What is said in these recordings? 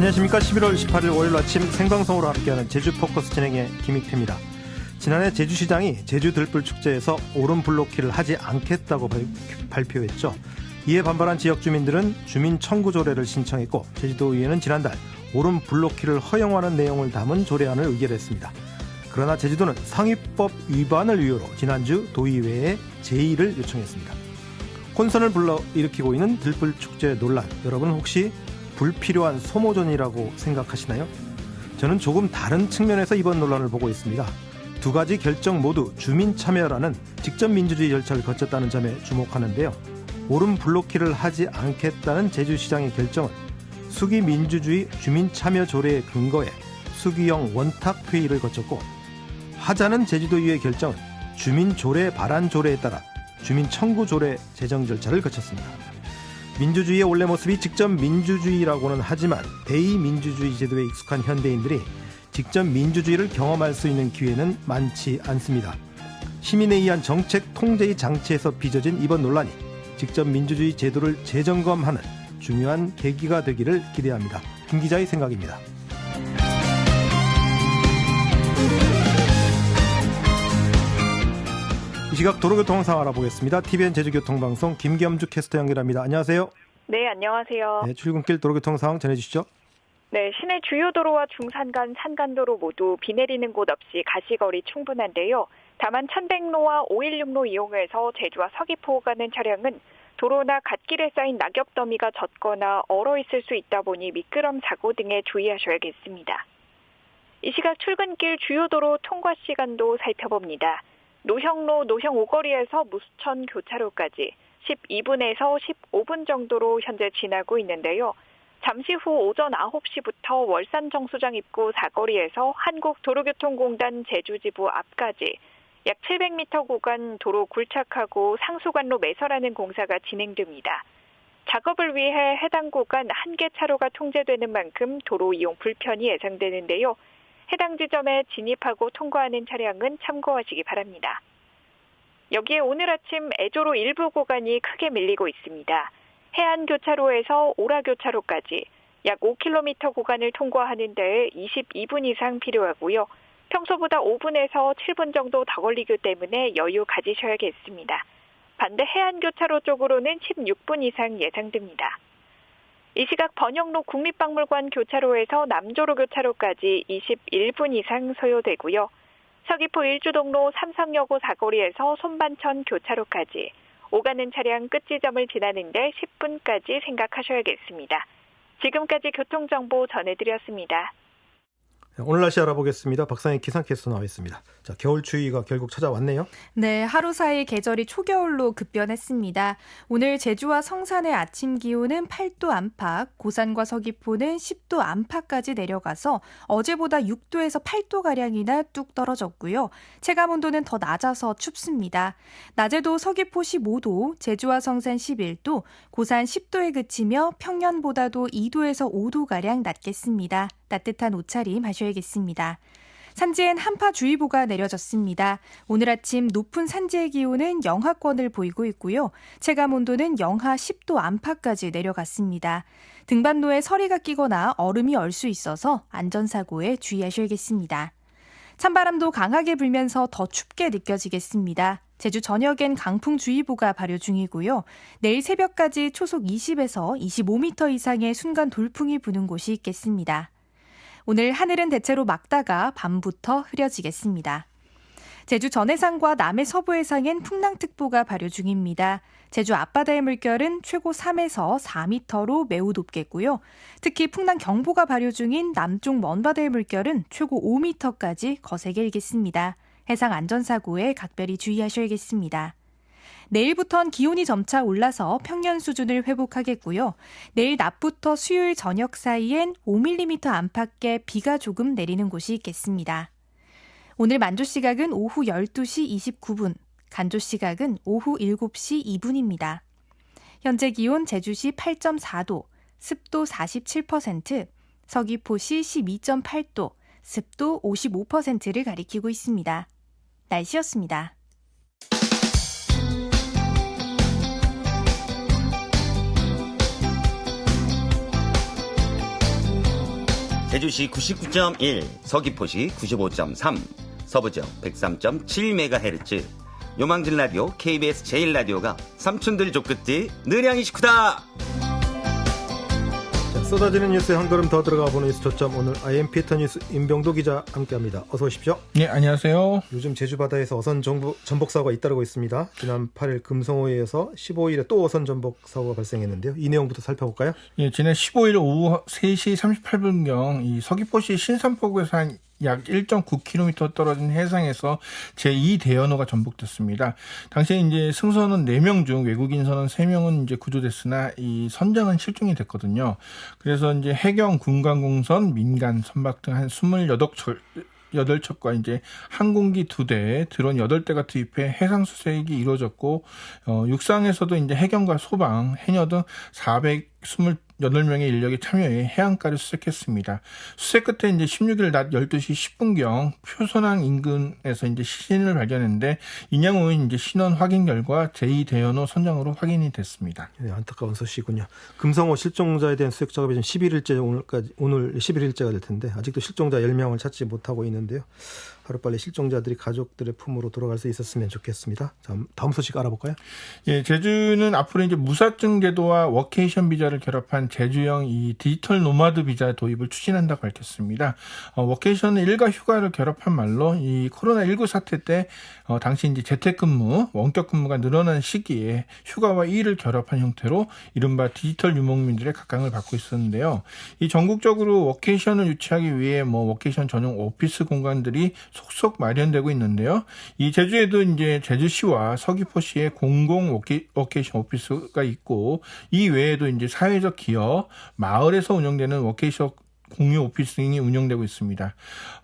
안녕하십니까. 11월 18일 월요일 아침 생방송으로 함께하는 제주 포커스 진행의 김익태입니다. 지난해 제주시장이 제주 들불 축제에서 오름 블록키를 하지 않겠다고 발표했죠. 이에 반발한 지역 주민들은 주민 청구 조례를 신청했고 제주도의회는 지난달 오름 블록키를 허용하는 내용을 담은 조례안을 의결했습니다. 그러나 제주도는 상위법 위반을 이유로 지난주 도의회에 제의를 요청했습니다. 혼선을 불러 일으키고 있는 들불 축제 논란 여러분 혹시 불필요한 소모전이라고 생각하시나요? 저는 조금 다른 측면에서 이번 논란을 보고 있습니다. 두 가지 결정 모두 주민 참여라는 직접 민주주의 절차를 거쳤다는 점에 주목하는데요. 오름 블록키를 하지 않겠다는 제주시장의 결정은 수기 민주주의 주민 참여 조례의 근거에 수기형 원탁 회의를 거쳤고 하자는 제주도의회 결정은 주민 조례 발안 조례에 따라 주민 청구 조례 제정 절차를 거쳤습니다. 민주주의의 원래 모습이 직접 민주주의라고는 하지만 대의민주주의 제도에 익숙한 현대인들이 직접 민주주의를 경험할 수 있는 기회는 많지 않습니다. 시민에 의한 정책 통제의 장치에서 빚어진 이번 논란이 직접 민주주의 제도를 재점검하는 중요한 계기가 되기를 기대합니다. 김 기자의 생각입니다. 시각 도로교통 상황 알아보겠습니다. TVN 제주교통방송 김겸주 캐스터 연결합니다. 안녕하세요. 네, 안녕하세요. 네, 출근길 도로교통 상황 전해주시죠. 네, 시내 주요 도로와 중산간, 산간도로 모두 비 내리는 곳 없이 가시거리 충분한데요. 다만 천백로와 516로 이용해서 제주와 서귀포 가는 차량은 도로나 갓길에 쌓인 낙엽 더미가 젖거나 얼어 있을 수 있다 보니 미끄럼 사고 등에 주의하셔야겠습니다. 이 시각 출근길 주요 도로 통과 시간도 살펴봅니다. 노형로 노형 오거리에서 무수천 교차로까지 12분에서 15분 정도로 현재 지나고 있는데요. 잠시 후 오전 9시부터 월산 정수장 입구 사거리에서 한국도로교통공단 제주지부 앞까지 약 700m 구간 도로 굴착하고 상수관로 매설하는 공사가 진행됩니다. 작업을 위해 해당 구간 한 개 차로가 통제되는 만큼 도로 이용 불편이 예상되는데요. 해당 지점에 진입하고 통과하는 차량은 참고하시기 바랍니다. 여기에 오늘 아침 애조로 일부 구간이 크게 밀리고 있습니다. 해안 교차로에서 오라 교차로까지 약 5km 구간을 통과하는 데 22분 이상 필요하고요. 평소보다 5분에서 7분 정도 더 걸리기 때문에 여유 가지셔야겠습니다. 반대 해안 교차로 쪽으로는 16분 이상 예상됩니다. 이 시각 번영로 국립박물관 교차로에서 남조로 교차로까지 21분 이상 소요되고요. 서귀포 일주동로 삼성여고 사거리에서 손반천 교차로까지 오가는 차량 끝지점을 지나는데 10분까지 생각하셔야겠습니다. 지금까지 교통정보 전해드렸습니다. 오늘 날씨 알아보겠습니다. 박상희 기상캐스터 나와 있습니다. 자, 겨울 추위가 결국 찾아왔네요. 네, 하루 사이 계절이 초겨울로 급변했습니다. 오늘 제주와 성산의 아침 기온은 8도 안팎, 고산과 서귀포는 10도 안팎까지 내려가서 어제보다 6도에서 8도 가량이나 뚝 떨어졌고요. 체감 온도는 더 낮아서 춥습니다. 낮에도 서귀포 15도, 제주와 성산 11도, 고산 10도에 그치며 평년보다도 2도에서 5도 가량 낮겠습니다. 따뜻한 옷차림 하셔야겠습니다. 산지엔 한파주의보가 내려졌습니다. 오늘 아침 높은 산지의 기온은 영하권을 보이고 있고요. 체감 온도는 영하 10도 안팎까지 내려갔습니다. 등반로에 서리가 끼거나 얼음이 얼 수 있어서 안전사고에 주의하셔야겠습니다. 찬바람도 강하게 불면서 더 춥게 느껴지겠습니다. 제주 전역엔 강풍주의보가 발효 중이고요. 내일 새벽까지 초속 20에서 25m 이상의 순간 돌풍이 부는 곳이 있겠습니다. 오늘 하늘은 대체로 맑다가 밤부터 흐려지겠습니다. 제주 전해상과 남해 서부 해상엔 풍랑특보가 발효 중입니다. 제주 앞바다의 물결은 최고 3에서 4m로 매우 높겠고요. 특히 풍랑 경보가 발효 중인 남쪽 먼바다의 물결은 최고 5m까지 거세게 일겠습니다. 해상 안전사고에 각별히 주의하셔야겠습니다. 내일부턴 기온이 점차 올라서 평년 수준을 회복하겠고요. 내일 낮부터 수요일 저녁 사이엔 5mm 안팎의 비가 조금 내리는 곳이 있겠습니다. 오늘 만조 시각은 오후 12시 29분, 간조 시각은 오후 7시 2분입니다. 현재 기온 제주시 8.4도, 습도 47%, 서귀포시 12.8도, 습도 55%를 가리키고 있습니다. 날씨였습니다. 제주시 99.1, 서귀포시 95.3, 서부지역 103.7MHz, 요망진 라디오 KBS 제1라디오가 삼촌들 족끝이 느량이 식구다! 자, 쏟아지는 뉴스에 한 걸음 더 들어가 보는 뉴스 초점 오늘 IMP터 뉴스 임병도 기자 함께합니다. 어서 오십시오. 네, 안녕하세요. 요즘 제주 바다에서 어선 정부, 전복 사고가 잇따르고 있습니다. 지난 8일 금성호에서 15일에 또 어선 전복 사고가 발생했는데요. 이 내용부터 살펴볼까요? 예, 지난 15일 오후 3시 38분경 이 서귀포시 신산포구에서 한약 1.9km 떨어진 해상에서 제2 대연호가 전복됐습니다. 당시에 이제 승선은 4명 중 외국인 선원 3명은 이제 구조됐으나 이 선장은 실종이 됐거든요. 그래서 이제 해경, 군관공선, 민간, 선박 등 한 28척 8척과 이제 항공기 2대, 드론 8대가 투입해 해상 수색이 이루어졌고 어, 육상에서도 이제 해경과 소방, 해녀 등 420. 8명의 인력이 참여해 해안가를 수색했습니다. 수색 끝에 이제 16일 낮 12시 10분경 표선항 인근에서 이제 시신을 발견했는데 인양호인 이제 신원 확인 결과 제2대연호 선장으로 확인이 됐습니다. 네, 안타까운 소식이군요. 금성호 실종자에 대한 수색 작업이 지금 11일째 오늘까지 오늘 11일째가 될 텐데 아직도 실종자 10명을 찾지 못하고 있는데요. 하루빨리 실종자들이 가족들의 품으로 돌아갈 수 있었으면 좋겠습니다. 다음 소식 알아볼까요? 예, 제주는 앞으로 이제 무사증 제도와 워케이션 비자를 결합한 제주형 이 디지털 노마드 비자 도입을 추진한다고 밝혔습니다. 어, 워케이션은 일과 휴가를 결합한 말로 이 코로나19 사태 때 어, 당시 이제 재택근무, 원격근무가 늘어난 시기에 휴가와 일을 결합한 형태로 이른바 디지털 유목민들의 각광을 받고 있었는데요. 이 전국적으로 워케이션을 유치하기 위해 뭐 워케이션 전용 오피스 공간들이 속속 마련되고 있는데요. 이 제주에도 이제 제주시와 서귀포시에 공공 워케, 워케이션 오피스가 있고 이 외에도 이제 사회적 기업, 마을에서 운영되는 워케이션 공유 오피스 등이 운영되고 있습니다.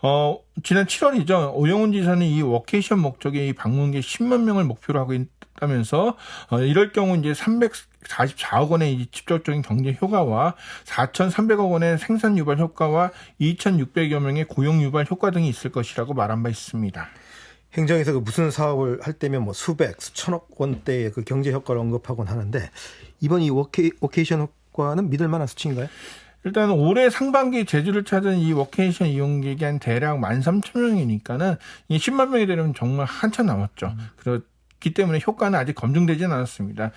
어, 지난 7월이죠. 오영훈 지사는 이 워케이션 목적의 이 방문객 10만 명을 목표로 하고 있다면서 어, 이럴 경우 이제 300 44억 원의 직접적인 경제 효과와 4,300억 원의 생산 유발 효과와 2,600여 명의 고용 유발 효과 등이 있을 것이라고 말한 바 있습니다. 행정에서 그 무슨 사업을 할 때면 뭐 수백, 수천억 원대의 그 경제 효과를 언급하곤 하는데 이번 이 워케, 워케이션 효과는 믿을 만한 수치인가요? 일단 올해 상반기 제주를 찾은 이 워케이션 이용객이 한 대략 13,000명이니까는 이 10만 명이 되려면 정말 한참 남았죠. 음. 그리고 기 때문에 효과는 아직 검증되지는 않았습니다.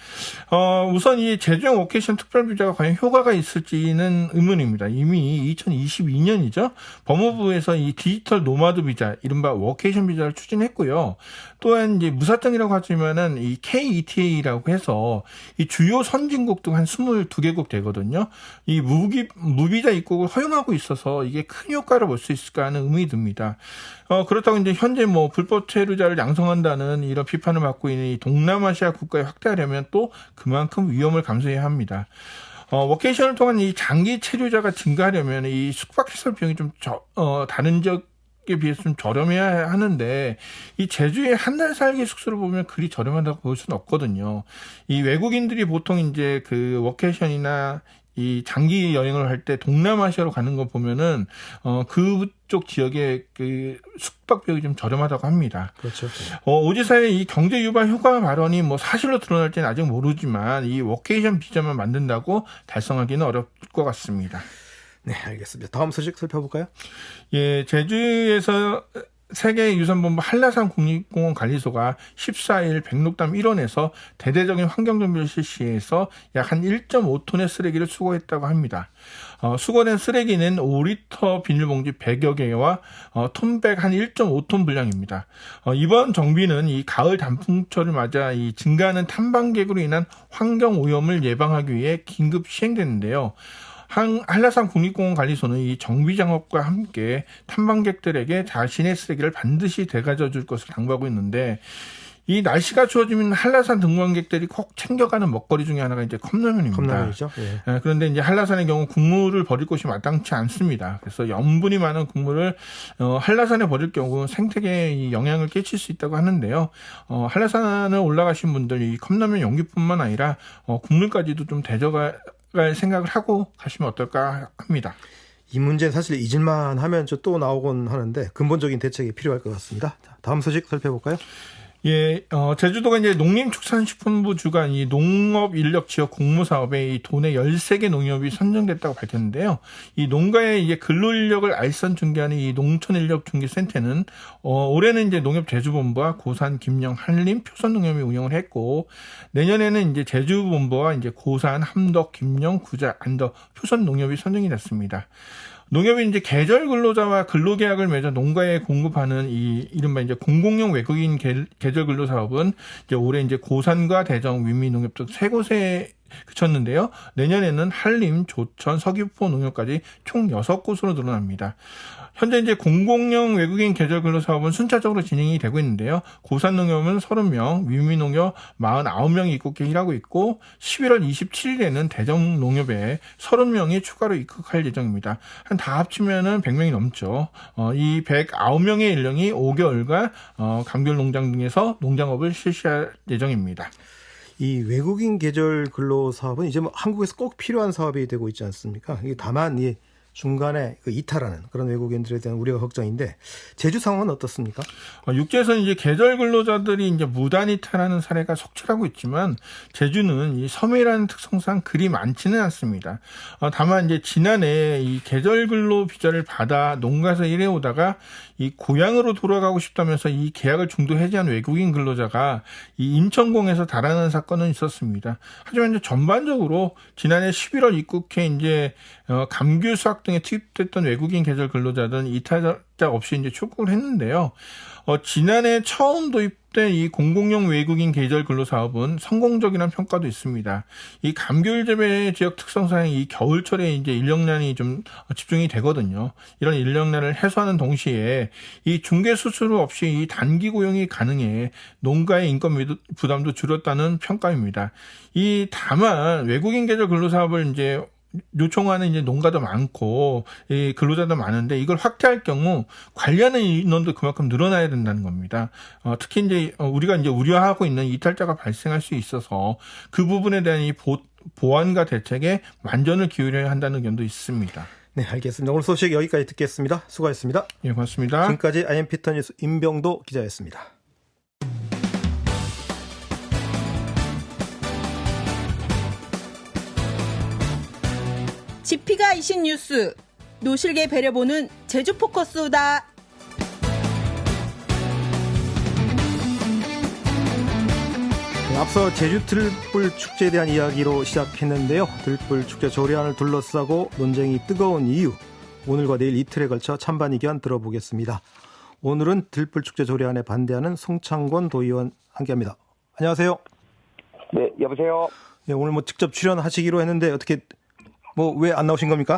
어, 우선 이 제주형 워케이션 특별 비자가 과연 효과가 있을지는 의문입니다. 이미 2022년이죠. 법무부에서 이 디지털 노마드 비자, 이른바 워케이션 비자를 추진했고요. 또한 이제 무사증이라고 하지만은 이 KETA라고 해서 이 주요 선진국 등 한 22개국 되거든요. 이 무기, 무비자 입국을 허용하고 있어서 이게 큰 효과를 볼 수 있을까 하는 의문이 듭니다. 어, 그렇다고 이제 현재 뭐 불법 체류자를 양성한다는 이런 비판을 받고 있는 이 동남아시아 국가에 확대하려면 또 그만큼 위험을 감수해야 합니다. 어, 워케이션을 통한 이 장기 체류자가 증가하려면 이 숙박시설 비용이 좀 저, 어, 다른 지역에 비해서 좀 저렴해야 하는데 이 제주의 한 달 살기 숙소를 보면 그리 저렴하다고 볼 수는 없거든요. 이 외국인들이 보통 이제 그 워케이션이나 이 장기 여행을 할 때 동남아시아로 가는 거 보면은 어 그쪽 지역의 그 숙박 비용이 좀 저렴하다고 합니다. 그렇죠. 어 오지사의 이 경제 유발 효과 발언이 뭐 사실로 드러날지는 아직 모르지만 이 워케이션 비자만 만든다고 달성하기는 어려울 것 같습니다. 네, 알겠습니다. 다음 소식 살펴볼까요? 예, 제주에서 세계유산본부 한라산 국립공원 관리소가 14일 백록담 1원에서 대대적인 환경정비를 실시해서 약 한 1.5톤의 쓰레기를 수거했다고 합니다. 어, 수거된 쓰레기는 5리터 비닐봉지 100여 개와 어, 톤백 한 1.5톤 분량입니다. 어, 이번 정비는 이 가을 단풍철을 맞아 이 증가하는 탐방객으로 인한 환경 오염을 예방하기 위해 긴급 시행됐는데요. 한, 한라산 국립공원 관리소는 이 정비 작업과 함께 탐방객들에게 자신의 쓰레기를 반드시 되가져 줄 것을 당부하고 있는데 이 날씨가 추워지면 한라산 등반객들이 꼭 챙겨가는 먹거리 중에 하나가 이제 컵라면입니다. 컵라면이죠. 예. 네, 그런데 이제 한라산의 경우 국물을 버릴 곳이 마땅치 않습니다. 그래서 염분이 많은 국물을 어, 한라산에 버릴 경우 생태계에 영향을 끼칠 수 있다고 하는데요. 어, 한라산을 올라가신 분들 이 컵라면 용기뿐만 아니라 어, 국물까지도 좀 대저가 갈 생각을 하고 가시면 어떨까 합니다. 이 문제는 사실 잊을만 하면 또 나오곤 하는데 근본적인 대책이 필요할 것 같습니다. 다음 소식 살펴볼까요? 예, 어, 제주도가 이제 농림축산식품부 주관 이 농업 인력 지역 공모 사업에 이 도내 13개 농협이 선정됐다고 밝혔는데요. 이 농가의 이제 근로 인력을 알선 중개하는 이 농촌 인력 중개 센터는 어, 올해는 이제 농협 제주본부와 고산, 김영, 한림, 표선 농협이 운영을 했고 내년에는 이제 제주본부와 이제 고산, 함덕, 김영, 구자, 안덕, 표선 농협이 선정이 됐습니다. 농협이 이제 계절 근로자와 근로계약을 맺어 농가에 공급하는 이 이른바 이제 공공용 외국인 계, 계절 근로 사업은 이제 올해 이제 고산과 대정, 위미 농협 등 세 곳에 그쳤는데요. 내년에는 한림, 조천, 서귀포 농협까지 총 6곳으로 늘어납니다. 현재 이제 공공형 외국인 계절 근로 사업은 순차적으로 진행이 되고 있는데요. 고산농협은 30명, 위미농협 49명이 입국해 일하고 있고 11월 27일에는 대정농협에 30명이 추가로 입국할 예정입니다. 한 다 합치면은 100명이 넘죠. 어, 이 109명의 인력이 5개월간 어, 감귤 농장 등에서 농장업을 실시할 예정입니다. 이 외국인 계절 근로 사업은 이제 뭐 한국에서 꼭 필요한 사업이 되고 있지 않습니까? 다만 이 중간에 그 이탈하는 그런 외국인들에 대한 우려가 걱정인데 제주 상황은 어떻습니까? 어, 육지에서는 이제 계절 근로자들이 이제 무단 이탈하는 사례가 속출하고 있지만 제주는 이 섬이라는 특성상 그리 많지는 않습니다. 어, 다만 이제 지난해 이 계절 근로 비자를 받아 농가에서 일해오다가 이 고향으로 돌아가고 싶다면서 이 계약을 중도 해지한 외국인 근로자가 이 인천공에서 달아난 사건은 있었습니다. 하지만 이제 전반적으로 지난해 11월 입국해 이제 어, 감귤 수학 등에 투입됐던 외국인 계절 근로자들은 이탈자 없이 이제 출국을 했는데요. 어, 지난해 처음 도입된 이 공공용 외국인 계절 근로 사업은 성공적이라는 평가도 있습니다. 이 감귤 재배 지역 특성상 이 겨울철에 이제 인력난이 좀 집중이 되거든요. 이런 인력난을 해소하는 동시에 이 중개 수수료 없이 이 단기 고용이 가능해 농가의 인건 부담도 줄였다는 평가입니다. 이 다만 외국인 계절 근로 사업을 이제 요청하는 이제 농가도 많고 이 근로자도 많은데 이걸 확대할 경우 관리하는 인원도 그만큼 늘어나야 된다는 겁니다. 어, 특히 이제 어, 우리가 이제 우려하고 있는 이탈자가 발생할 수 있어서 그 부분에 대한 이 보, 보완과 대책에 만전을 기울여야 한다는 견도 있습니다. 네, 알겠습니다. 오늘 소식 여기까지 듣겠습니다. 수고하셨습니다. 예, 고맙습니다. 지금까지 IM피터 뉴스 임병도 기자였습니다. 지피가 이신 뉴스 노실계 배려보는 제주 포커스다. 네, 앞서 제주 들불 축제에 대한 이야기로 시작했는데요. 들불 축제 조례안을 둘러싸고 논쟁이 뜨거운 이유 오늘과 내일 이틀에 걸쳐 찬반 의견 들어보겠습니다. 오늘은 들불 축제 조례안에 반대하는 송창권 도의원 함께합니다. 안녕하세요. 네, 여보세요. 네, 오늘 뭐 직접 출연하시기로 했는데 어떻게 뭐 왜 안 나오신 겁니까?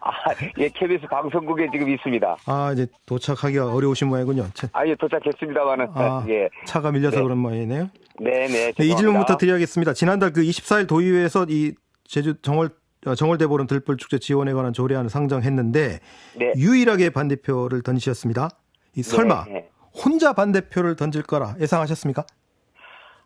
아, 예, KBS 방송국에 지금 있습니다. 아, 이제 도착하기가 어려우신 모양이군요. 아, 예, 도착했습니다만은. 아, 예. 차가 밀려서 네. 그런 모양이네요. 네네. 네, 이 질문부터 드려야겠습니다. 지난달 그 24일 도의회에서 이 제주 정월 어, 정월대보름 들불축제 지원에 관한 조례안을 상정했는데 네. 유일하게 반대표를 던지셨습니다. 이 설마 네, 네. 혼자 반대표를 던질 거라 예상하셨습니까?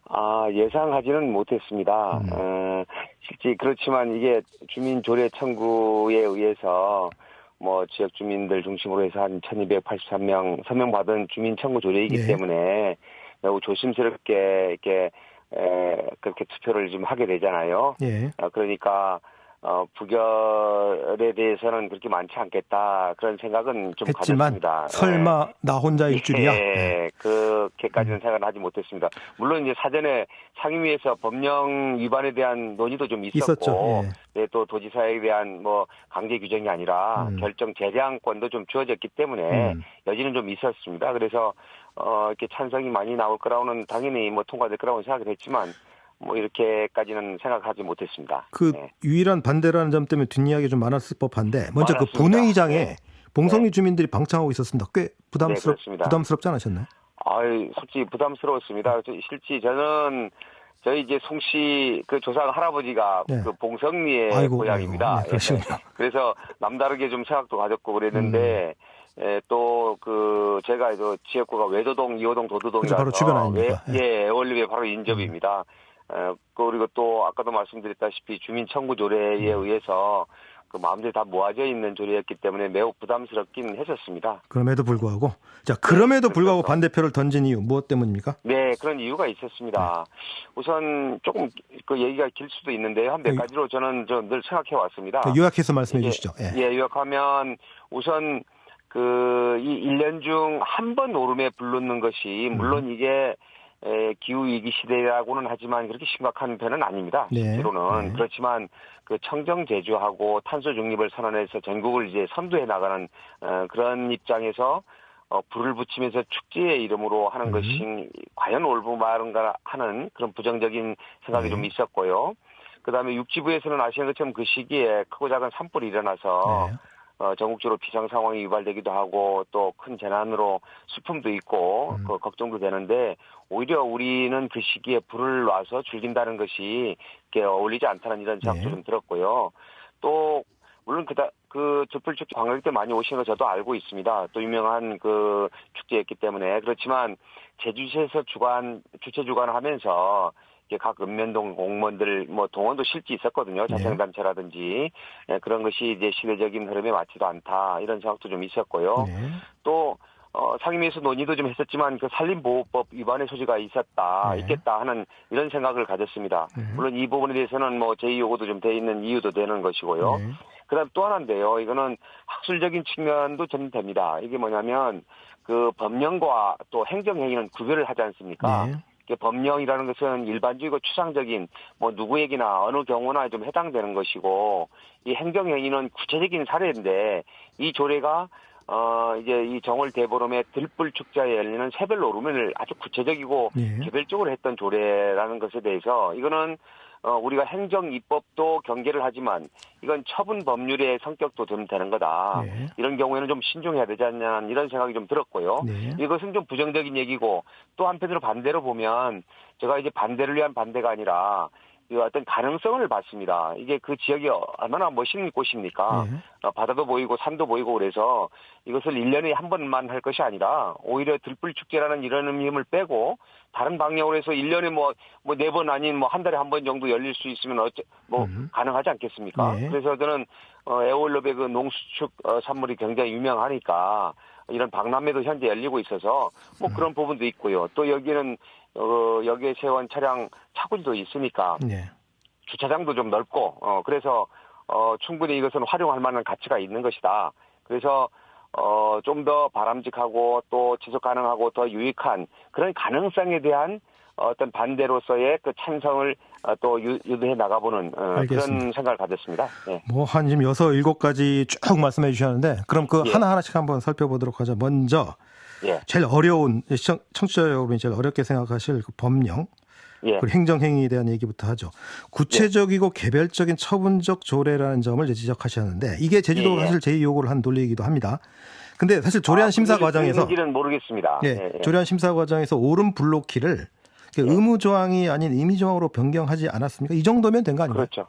아, 예상하지는 못했습니다. 음. 어, 실제 그렇지만 이게 주민 조례 청구에 의해서 뭐 지역 주민들 중심으로 해서 한 1283명 서명받은 주민 청구 조례이기 네. 때문에 매우 조심스럽게 이렇게 에, 그렇게 투표를 좀 하게 되잖아요. 네. 어, 그러니까 어, 부결에 대해서는 그렇게 많지 않겠다 그런 생각은 좀 했지만 가졌습니다. 설마 네. 나 혼자일 줄이야. 네, 그렇게까지는 음. 생각을 하지 못했습니다. 물론 이제 사전에 상임위에서 법령 위반에 대한 논의도 좀 있었고, 예. 네, 또 도지사에 대한 뭐 강제 규정이 아니라 음. 결정 재량권도 좀 주어졌기 때문에 음. 여지는 좀 있었습니다. 그래서 어, 이렇게 찬성이 많이 나올 거라고는 당연히 뭐 통과될 거라고 생각을 했지만. 뭐 이렇게까지는 생각하지 못했습니다. 그 네. 유일한 반대라는 점 때문에 뒷이야기 좀 많았을 법한데 먼저 그 많았습니다. 그 본회의장에 네. 봉성리 네. 주민들이 방창하고 있었습니다. 꽤 부담스럽 네, 부담스럽지 않으셨나요? 아, 솔직히 부담스러웠습니다. 실제 저는 저희 이제 송씨 그 조상 할아버지가 네. 그 봉성리의 아이고, 고향입니다. 아이고, 네, 예. 그래서 남다르게 좀 생각도 가졌고 그랬는데 음. 예, 또그 제가 그 지역구가 외도동, 이호동, 도두동이라서 바로 주변 아닙니까? 예, 예 애월리에 바로 인접입니다. 음. 어, 그리고 또 아까도 말씀드렸다시피 주민 청구 조례에 음. 의해서 그 마음대로 다 모아져 있는 조례였기 때문에 매우 부담스럽긴 했었습니다. 그럼에도 불구하고 자 그럼에도 불구하고 반대표를 던진 이유 무엇 때문입니까? 네, 그런 이유가 있었습니다. 우선 조금 그 얘기가 길 수도 있는데요. 한몇 네. 가지로 저는 좀늘 생각해 왔습니다. 요약해서 말씀해 예, 주시죠. 예. 예, 요약하면 우선 그 이 1년 중 한 번 오름에 불렀는 것이 음. 물론 이게 에, 기후 위기 시대라고는 하지만 그렇게 심각한 편은 아닙니다. 네. 실제로는 네. 그렇지만 그 청정 제주하고 탄소 중립을 선언해서 전국을 이제 선도해 나가는 어, 그런 입장에서 어, 불을 붙이면서 축제의 이름으로 하는 음. 것이 과연 올바른가 하는 그런 부정적인 생각이 네. 좀 있었고요. 그 다음에 육지부에서는 아시는 것처럼 그 시기에 크고 작은 산불이 일어나서 네. 어, 전국적으로 비상 상황이 유발되기도 하고 또 큰 재난으로 수품도 있고 음. 그 걱정도 되는데 오히려 우리는 그 시기에 불을 놔서 즐긴다는 것이 이렇게 어울리지 않다는 이런 생각도 네. 좀 들었고요. 또 물론 그다 그 촛불축제 관광객 때 많이 오시는 거 저도 알고 있습니다. 또 유명한 그 축제였기 때문에 그렇지만 제주시에서 주관 주최 주관을 하면서 이게 각 읍면동 공무원들 뭐 동원도 실제 있었거든요. 네. 자생단체라든지 예, 그런 것이 이제 시대적인 흐름에 맞지도 않다 이런 생각도 좀 있었고요. 네. 또 어, 상임위에서 논의도 좀 했었지만 그 산림보호법 위반의 소지가 있었다 네. 있겠다 하는 이런 생각을 가졌습니다. 네. 물론 이 부분에 대해서는 뭐 제의 요구도 좀 돼 있는 이유도 되는 것이고요. 네. 그다음 또 하나인데요. 이거는 학술적인 측면도 좀 됩니다. 이게 뭐냐면 그 법령과 또 행정행위는 구별을 하지 않습니까? 네. 이게 법령이라는 것은 일반적이고 추상적인 뭐 누구에게나 어느 경우나 좀 해당되는 것이고 이 행정 행위는 구체적인 사례인데 이 조례가 어 이제 이 정월 대보름의 들불 축제에 열리는 새별 오름을 아주 구체적이고 네. 개별적으로 했던 조례라는 것에 대해서 이거는 어, 우리가 행정 입법도 경계를 하지만 이건 처분 법률의 성격도 좀 되는 거다. 네. 이런 경우에는 좀 신중해야 되지 않냐는 이런 생각이 좀 들었고요. 네. 이것은 좀 부정적인 얘기고 또 한편으로 반대로 보면 제가 이제 반대를 위한 반대가 아니라 이 어떤 가능성을 봤습니다. 이게 그 지역이 얼마나 멋있는 곳입니까? 네. 어, 바다도 보이고 산도 보이고 그래서 이것을 1년에 한 번만 할 것이 아니라 오히려 들불 축제라는 이런 의미를 빼고 다른 방향으로 해서 1년에 뭐 뭐 네 번 아닌 뭐 한 달에 한 번 정도 열릴 수 있으면 어째 뭐 음. 가능하지 않겠습니까? 네. 그래서 저는 어, 에올럽의 그 농수축 어, 산물이 굉장히 유명하니까 이런 박람회도 현재 열리고 있어서 뭐 음. 그런 부분도 있고요. 또 여기는 어, 여기에 세운 차량 차고지도 있으니까 네. 주차장도 좀 넓고 어 그래서 어 충분히 이것은 활용할 만한 가치가 있는 것이다. 그래서 어 좀 더 바람직하고 또 지속 가능하고 더 유익한 그런 가능성에 대한 어떤 반대로서의 그 찬성을 어, 또 유, 유도해 나가보는 어, 알겠습니다. 그런 생각을 가졌습니다. 네. 뭐한 지금 여섯 일곱 가지 쭉 말씀해 주셨는데 그럼 그 예. 하나 하나씩 한번 살펴보도록 하죠. 먼저 예. 제일 어려운 시청, 청취자 여러분이 제일 어렵게 생각하실 그 법령 예. 그리고 행정행위에 대한 얘기부터 하죠. 구체적이고 개별적인 처분적 조례라는 점을 이제 지적하셨는데 이게 제주도가 예, 예. 사실 제의 요구를 한 논리이기도 합니다. 근데 사실 조례안 아, 심사 과정에서 모르겠습니다. 예, 예, 예. 조례안 심사 과정에서 오름 블록키를 이렇게 의무 조항이 아닌 임의 조항으로 변경하지 않았습니까? 이 정도면 된 거 아닌가요? 그렇죠.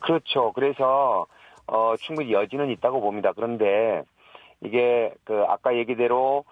그렇죠. 그래서 어, 충분히 여지는 있다고 봅니다. 그런데 이게 그 아까 얘기대로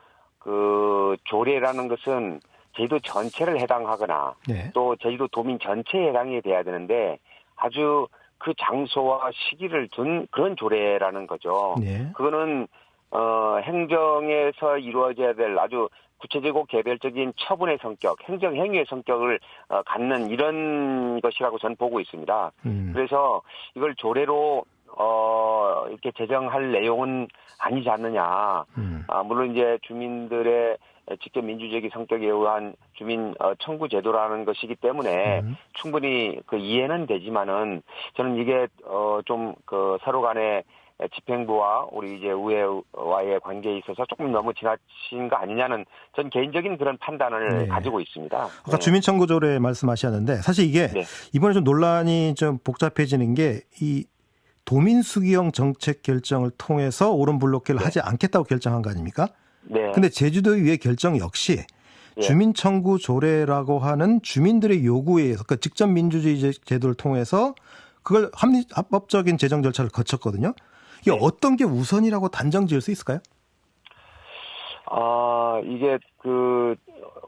그 조례라는 것은 제주도 전체를 해당하거나 네. 또 제주도 도민 전체에 해당이 돼야 되는데 아주 그 장소와 시기를 둔 그런 조례라는 거죠. 네. 그거는 어 행정에서 이루어져야 될 아주 구체적이고 개별적인 처분의 성격, 행정 행위의 성격을 어, 갖는 이런 것이라고 저는 보고 있습니다. 음. 그래서 이걸 조례로 어 이렇게 제정할 내용은 아니지 않느냐. 음. 아, 물론 이제 주민들의 직접 민주적인 성격에 의한 주민 어, 청구 제도라는 것이기 때문에 음. 충분히 그 이해는 되지만은 저는 이게 어 좀 그 서로 간에 집행부와 우리 이제 의회와의 관계에 있어서 조금 너무 지나친 거 아니냐는 전 개인적인 그런 판단을 네. 가지고 있습니다. 아까 네. 주민청구조례 말씀하셨는데 사실 이게 네. 이번에 좀 논란이 좀 복잡해지는 게 이 도민수기형 정책 결정을 통해서 오름 블록회를 네. 하지 않겠다고 결정한 거 아닙니까? 네. 근데 제주도의회 결정 역시 예. 주민청구 조례라고 하는 주민들의 요구에 의해서 그 직접 민주주의 제- 제도를 통해서 그걸 합리 합법적인 제정 절차를 거쳤거든요. 이게 네. 어떤 게 우선이라고 단정 지을 수 있을까요? 아, 이게 그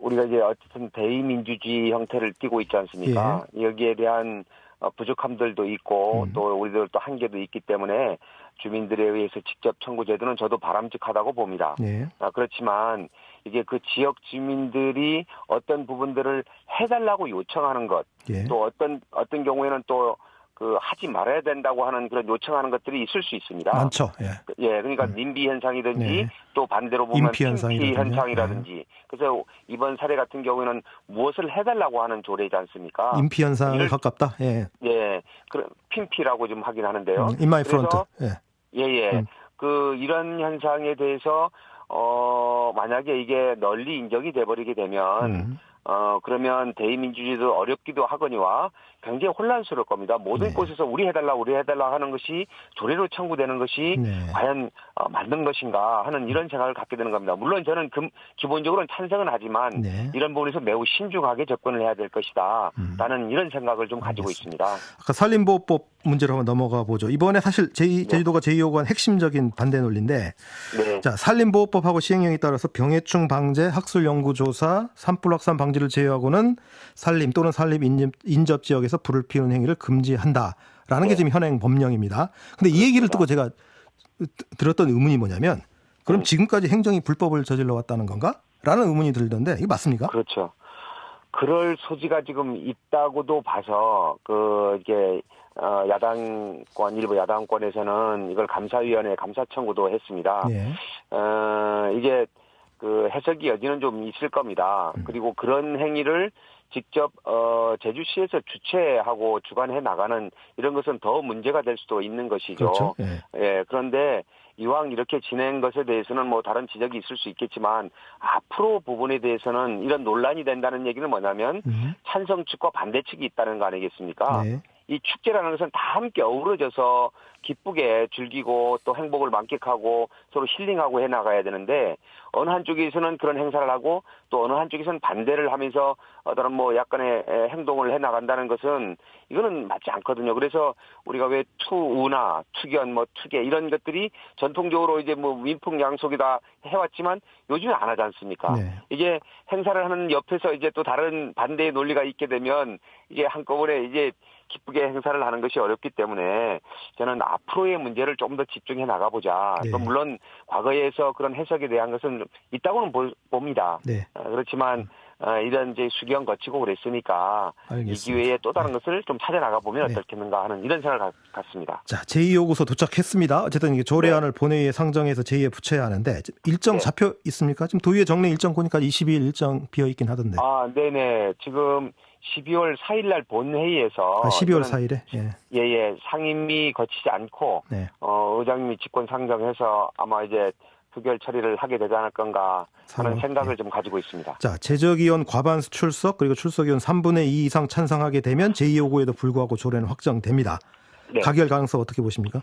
우리가 이제 어쨌든 대의민주주의 형태를 띠고 있지 않습니까? 예. 여기에 대한 어, 부족함들도 있고 음. 또 우리들 또 한계도 있기 때문에 주민들에 의해서 직접 청구 제도는 저도 바람직하다고 봅니다. 예. 아, 그렇지만 이게 그 지역 주민들이 어떤 부분들을 해달라고 요청하는 것, 예. 또 어떤 어떤 경우에는 또 그 하지 말아야 된다고 하는 그런 요청하는 것들이 있을 수 있습니다. 많죠. 예. 예, 그러니까 음. 님비 현상이든지 네. 또 반대로 보면 인피 현상이라든지. 현상이라든지. 그래서 이번 사례 같은 경우에는 무엇을 해달라고 하는 조례이지 않습니까? 인피 현상에 이를- 가깝다. 예. 예, 그 핀피라고 좀 하긴 하는데요. 음, my front. 그래서 예. 예, 예. 음. 그 이런 현상에 대해서 어 만약에 이게 널리 인정이 돼 버리게 되면 음. 어 그러면 대의민주주의도 어렵기도 하거니와 굉장히 혼란스러울 겁니다. 모든 네. 곳에서 우리 해달라 우리 해달라 하는 것이 조례로 청구되는 것이 네. 과연 어, 맞는 것인가 하는 이런 생각을 갖게 되는 겁니다. 물론 저는 금, 기본적으로는 찬성은 하지만 네. 이런 부분에서 매우 신중하게 접근을 해야 될 것이다. 음. 라는 이런 생각을 좀 가지고 알겠습니다. 있습니다. 아까 산림보호법 문제로 한번 넘어가 보죠. 이번에 사실 제2, 제주도가 제2호관 핵심적인 반대 논리인데 네. 자, 산림보호법하고 시행령에 따라서 병해충 방제, 학술 연구 조사, 산불 확산 방지를 제외하고는 산림 또는 산림 인접, 인접 지역에서 불을 피우는 행위를 금지한다라는 게 네. 지금 현행 법령입니다. 근데 이 얘기를 듣고 제가 들었던 의문이 뭐냐면 그럼 음. 지금까지 행정이 불법을 저질러 왔다는 건가? 라는 의문이 들던데 이게 맞습니까? 그렇죠. 그럴 소지가 지금 있다고도 봐서 그 이게 어 야당권 일부 야당권에서는 이걸 감사위원회 감사 청구도 했습니다. 네. 어 이게 그 해석이 여지는 좀 있을 겁니다. 음. 그리고 그런 행위를 직접 어 제주시에서 주최하고 주관해 나가는 이런 것은 더 문제가 될 수도 있는 것이죠. 그렇죠. 예. 예, 그런데 이왕 이렇게 진행 것에 대해서는 뭐 다른 지적이 있을 수 있겠지만 앞으로 부분에 대해서는 이런 논란이 된다는 얘기는 뭐냐면 음. 찬성 측과 반대 측이 있다는 거 아니겠습니까? 네. 이 축제라는 것은 다 함께 어우러져서 기쁘게 즐기고 또 행복을 만끽하고 서로 힐링하고 해 나가야 되는데 어느 한쪽에서는 그런 행사를 하고 또 어느 한쪽에서는 반대를 하면서 어떤 뭐 약간의 에, 행동을 해 나간다는 것은 이거는 맞지 않거든요. 그래서 우리가 왜 투우나 투견 뭐 투계 이런 것들이 전통적으로 이제 뭐 민풍양속이다 해왔지만 요즘은 안 하지 않습니까? 네. 이게 행사를 하는 옆에서 이제 또 다른 반대의 논리가 있게 되면 이게 한꺼번에 이제 기쁘게 행사를 하는 것이 어렵기 때문에 저는 앞으로의 문제를 좀 더 집중해 나가보자. 네. 또 물론 과거에서 그런 해석에 대한 것은 있다고는 볼- 봅니다. 네. 어, 그렇지만 어, 이런 이제 수경 거치고 그랬으니까 이 알겠습니다. 기회에 또 다른 것을 좀 찾아 나가 보면 네. 어떻겠는가 하는 이런 생각을 갖- 갖습니다. 자, 제2 요구서 도착했습니다. 어쨌든 이게 조례안을 본회의에 상정해서 제2에 붙여야 하는데 일정 네. 잡혀 있습니까? 지금 도의회 정례 일정 보니까 22일 일정 비어 있긴 하던데. 아, 네 네. 지금 12월 4일 날 본회의에서 아, 12월 이거는 4일에. 예. 예 예 상임위 거치지 않고 네. 어, 의장님이 직권 상정해서 아마 이제 부결 처리를 하게 되지 않을 건가 하는 상임, 생각을 예. 좀 가지고 있습니다. 자, 제적위원 과반수 출석 그리고 출석위원 3분의 2 이상 찬성하게 되면 제2요구에도 불구하고 조례는 확정됩니다. 네. 가결 가능성 어떻게 보십니까?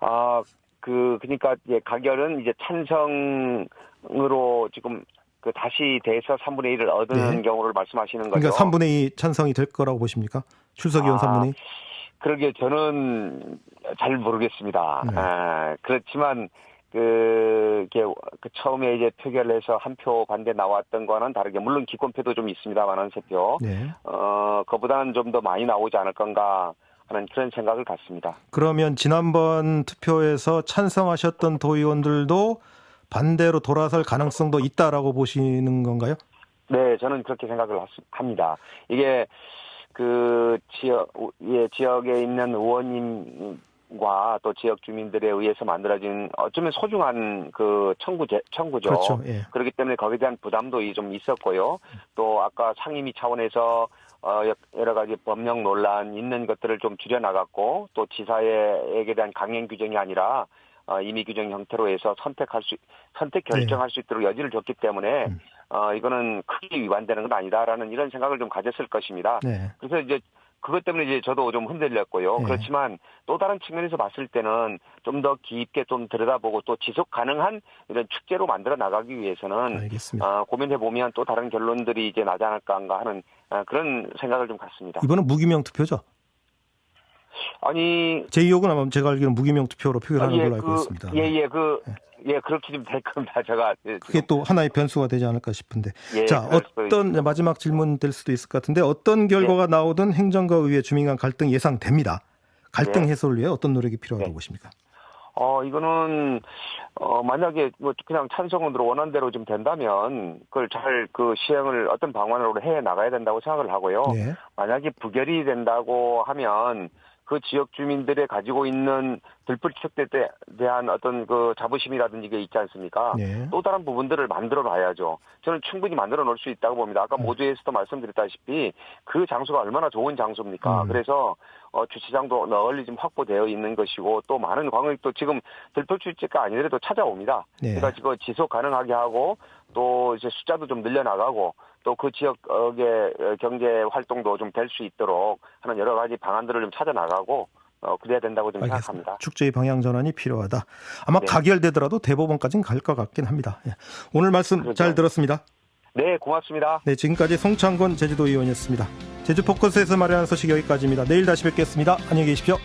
아, 그, 그니까, 이제 가결은 이제 찬성으로 지금 그 다시 돼서 3분의 1을 얻는 네. 경우를 말씀하시는 거죠. 그러니까 3분의 2 찬성이 될 거라고 보십니까? 출석위원 아, 3분의 2? 그러게 저는 잘 모르겠습니다. 네. 아, 그렇지만 그, 그 처음에 이제 표결해서 한 표 반대 나왔던 거와는 다르게 물론 기권표도 좀 있습니다만은 세 표. 네. 어, 그보다는 좀 더 많이 나오지 않을 건가 하는 그런 생각을 갖습니다. 그러면 지난번 투표에서 찬성하셨던 도의원들도 반대로 돌아설 가능성도 있다라고 보시는 건가요? 네, 저는 그렇게 생각을 합니다. 이게 그 지역 예, 지역에 있는 의원님 과 또 지역 주민들에 의해서 만들어진 어쩌면 소중한 그 청구 제, 청구죠. 그렇죠. 예. 그렇기 때문에 거기에 대한 부담도 좀 있었고요. 또 아까 상임위 차원에서 어, 여러 가지 법령 논란 있는 것들을 좀 줄여 나갔고 또 지사에게 대한 강행 규정이 아니라 어, 임의 규정 형태로 해서 선택할 수 선택 결정할 수 있도록 여지를 줬기 때문에 음. 어, 이거는 크게 위반되는 건 아니다라는 이런 생각을 좀 가졌을 것입니다. 네. 그래서 이제 그것 때문에 이제 저도 좀 흔들렸고요. 네. 그렇지만 또 다른 측면에서 봤을 때는 좀 더 깊게 좀 들여다보고 또 지속 가능한 이런 축제로 만들어 나가기 위해서는 알겠습니다. 어, 고민해 보면 또 다른 결론들이 이제 나지 않을까 하는 어, 그런 생각을 좀 갖습니다. 이번은 무기명 투표죠? 아니 제2혹은 아마 제가 알기로는 무기명 투표로 표결하는 아, 예, 걸로 알고 그, 있습니다. 예, 예, 그, 예, 그렇게 좀 될 겁니다. 제가. 예, 그게 또 하나의 변수가 되지 않을까 싶은데. 예, 자, 어떤 마지막 질문 될 수도 있을 것 같은데 어떤 결과가 나오든 행정과 의회 주민 간 갈등 예상됩니다. 갈등 네. 해소를 위해 어떤 노력이 필요하다고 네. 보십니까? 어, 이거는, 어, 만약에 뭐 그냥 찬성으로 원한 대로 좀 된다면 그걸 잘 그 시행을 어떤 방안으로 해 나가야 된다고 생각을 하고요. 네. 만약에 부결이 된다고 하면 그 지역 주민들의 가지고 있는 들불척대에 대한 어떤 그 자부심이라든지 게 있지 않습니까? 네. 또 다른 부분들을 만들어 놔야죠. 저는 충분히 만들어 놓을 수 있다고 봅니다. 아까 음. 모두에서도 말씀드렸다시피 그 장소가 얼마나 좋은 장소입니까? 음. 그래서 어, 주차장도 널리 좀 확보되어 있는 것이고 또 많은 관광객도 지금 들풀출제가 아니더라도 찾아옵니다. 네. 그러니까 지금 지속 가능하게 하고 또 이제 숫자도 좀 늘려나가고 또 그 지역의 경제 활동도 좀 될 수 있도록 하는 여러 가지 방안들을 좀 찾아 나가고 어, 그래야 된다고 좀 알겠습니다. 생각합니다. 축제의 방향 전환이 필요하다. 아마 네. 가결되더라도 대법원까지는 갈 것 같긴 합니다. 예. 오늘 말씀 그렇죠. 잘 들었습니다. 네, 고맙습니다. 네, 지금까지 송창곤 제주도 의원이었습니다. 제주 포커스에서 마련한 소식 여기까지입니다. 내일 다시 뵙겠습니다. 안녕히 계십시오.